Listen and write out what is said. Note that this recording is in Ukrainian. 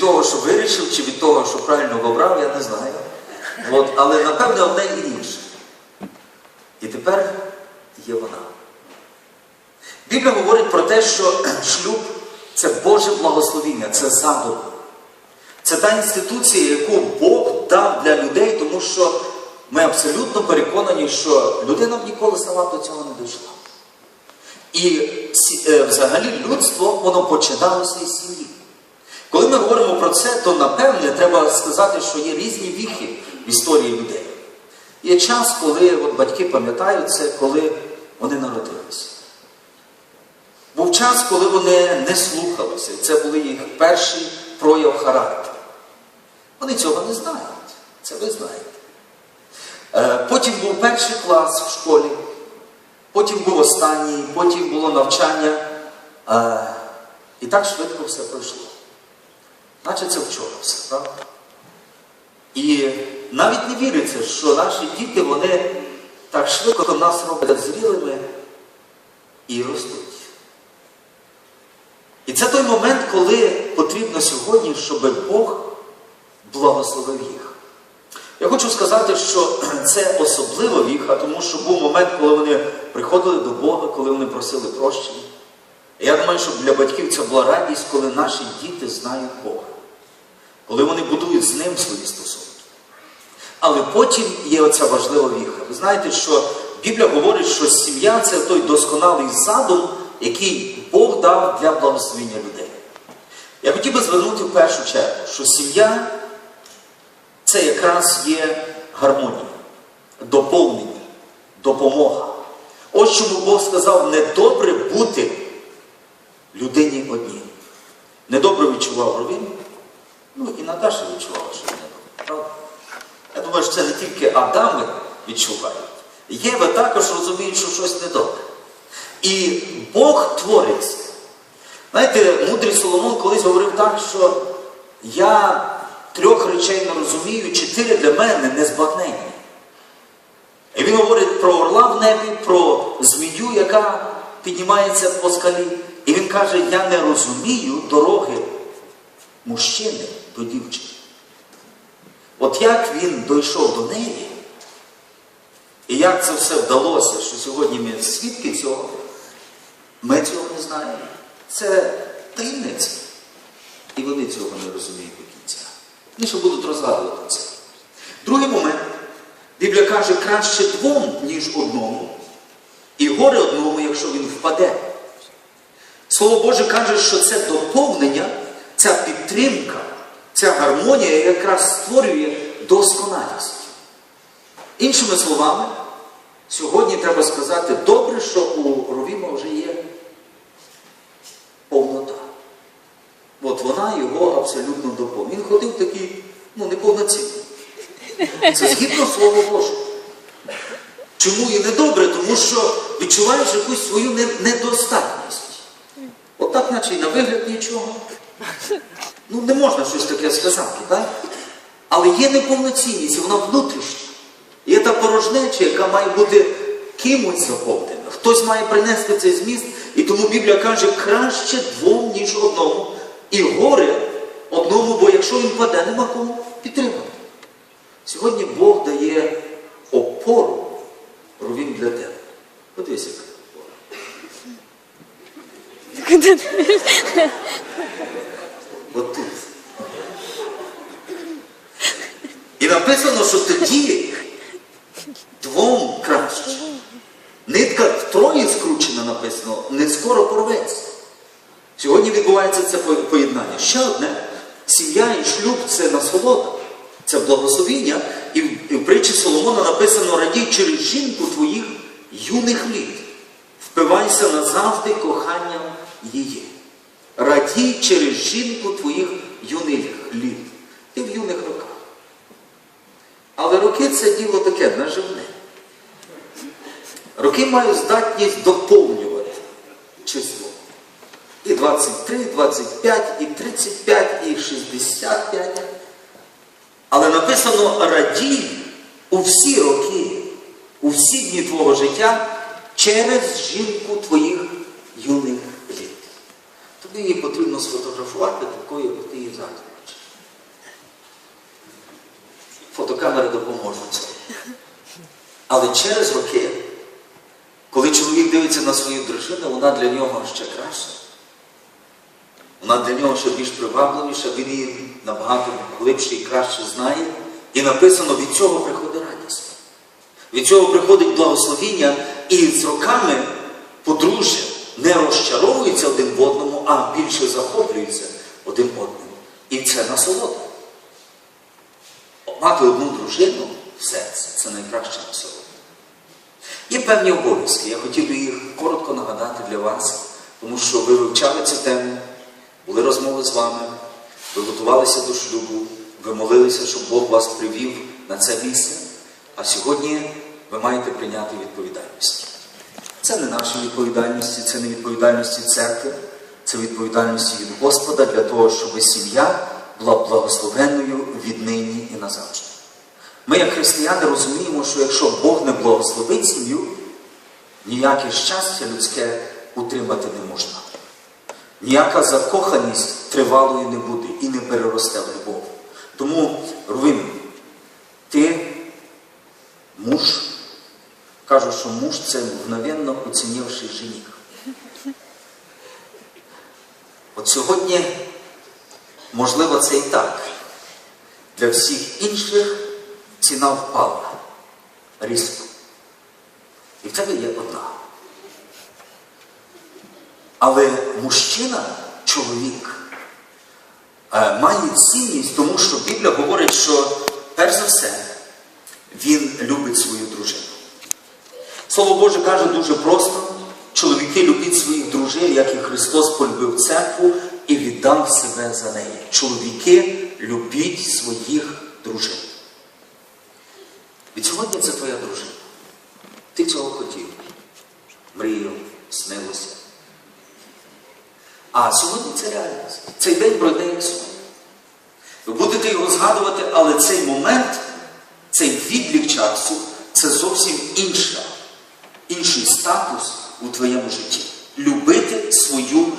того, що вирішив, чи від того, що правильно обрав, я не знаю. От, але напевне одне і інше. І тепер є вона. Біблія говорить про те, що шлюб це Боже благословіння, це задум. Це та інституція, яку Бог дав для людей, тому що ми абсолютно переконані, що людина б ніколи сама до цього не дійшла. І е, взагалі людство воно починалося із сім'ї. Коли ми говоримо про це, то напевне треба сказати, що є різні віхи в історії людей. Є час, коли от батьки пам'ятають це, коли вони народилися. Був час, коли вони не слухалися. і Це були їх перший прояв характеру. Вони цього не знають. Це ви знаєте. Е, Потім був перший клас в школі, потім був останній, потім було навчання. Е, І так швидко все пройшло. Наче це вчора все, правда? І навіть не віриться, що наші діти, вони так швидко нас роблять зрілими і ростуть. І це той момент, коли потрібно сьогодні, щоб Бог благословив їх. Я хочу сказати, що це особлива віха, тому що був момент, коли вони приходили до Бога, коли вони просили прощення. Я думаю, що для батьків це була радість, коли наші діти знають Бога, коли вони будують з ним свої стосунки. Але потім є оця важлива віха. Ви знаєте, що Біблія говорить, що сім'я це той досконалий задум, який Бог дав для благословення людей. Я хотів би звернути в першу чергу, що сім'я це якраз є гармонія, доповнення, допомога. Ось чому Бог сказав, недобре бути людині одній. Недобре відчував Ровін, ну і Наташа відчувала, що недобре. Правда? Я думаю, що це не тільки Адами відчувають. Єва також розуміє, що щось недобре. І Бог твориться. Знаєте, мудрий Соломон колись говорив так, що я трьох речей не розумію, чотири для мене незбагненні. І він говорить про орла в небі, про змію, яка піднімається по скалі. І він каже, я не розумію дороги мужчини до дівчини. От як він дійшов до неї, і як це все вдалося, що сьогодні ми свідки цього, ми цього не знаємо. Це таємниця. І вони цього не розуміють до кінця. Вони ще будуть розгадувати це. Другий момент. Біблія каже, краще двом, ніж одному. І горе одному, якщо він впаде. Слово Боже каже, що це доповнення, ця підтримка, ця гармонія якраз створює досконалість. Іншими словами, сьогодні треба сказати, добре, що у Ровіма вже є повнота. От вона його абсолютно доповнює. Він ходив такий, ну, неповноцінний. Це згідно Слова Божого. Чому і недобре? Тому що відчуваєш якусь свою не- недостатність. Отак, наче і на вигляд нічого. Ну, не можна щось таке сказати, так? Але є неповноцінність, вона внутрішня. Є та порожнеча, яка має бути кимось заповнена. Хтось має принести цей зміст, і тому Біблія каже, краще двом, ніж одному. І горе одному, бо якщо він паде, нема кому підтримати. Сьогодні Бог дає опору ровін для тебе. Подивись, яка опора. От тут. І написано, що тоді двом краще. Нитка втроє скручена написано, не скоро порветься. Сьогодні відбувається це поєднання. Ще одне. Сім'я і шлюб це насолода, це благословіння. І в, притчі Соломона написано радій через жінку твоїх юних літ. Впивайся назавжди коханням її. Радій через жінку твоїх юних літ. Ти в юних роках. Але роки це діло таке наживне. Роки мають здатність доповнювати число. І 23, і 25, і 35, і 65. Але написано радій у всі роки, у всі дні твого життя через жінку твоїх юних літ. Тобі її потрібно сфотографувати такою, як ти її зараз бачиш. камери допоможуть. Але через роки, коли чоловік дивиться на свою дружину, вона для нього ще краща. Вона для нього ще більш привабливіша, він її набагато глибше і краще знає. І написано, від цього приходить радість. Від цього приходить благословіння, і з роками подружжя не розчаровуються один в одному, а більше захоплюються один одним. І це насолода. Мати одну дружину в серці це найкраща насолода. Є певні обов'язки. Я хотів би їх коротко нагадати для вас, тому що ви вивчали цю тему, були розмови з вами, ви готувалися до шлюбу, ви молилися, щоб Бог вас привів на це місце. А сьогодні ви маєте прийняти відповідальність. Це не наші відповідальності, це не відповідальності церкви, це відповідальності від Господа для того, щоб сім'я була благословенною віднині і назавжди. Ми, як християни, розуміємо, що якщо Бог не благословить сім'ю, ніяке щастя людське утримати не можна. Ніяка закоханість тривалою не буде і не переросте в любов. Тому, Рувим, ти муж, кажу, що муж це мгновенно оцінивший жених. От сьогодні, можливо, це і так. Для всіх інших ціна впала різко. І в тебе є одна. Але мужчина, чоловік, е, має цінність, тому що Біблія говорить, що перш за все він любить свою дружину. Слово Боже каже дуже просто: чоловіки любіть своїх дружин, як і Христос полюбив церкву і віддав себе за неї. Чоловіки любіть своїх дружин. Від сьогодні це твоя дружина. Ти цього хотів. Мрію, снилося. А сьогодні це реальність. Цей день пройде як. Ви будете його згадувати, але цей момент, цей відлік часу це зовсім інша, інший статус у твоєму житті. Любити свою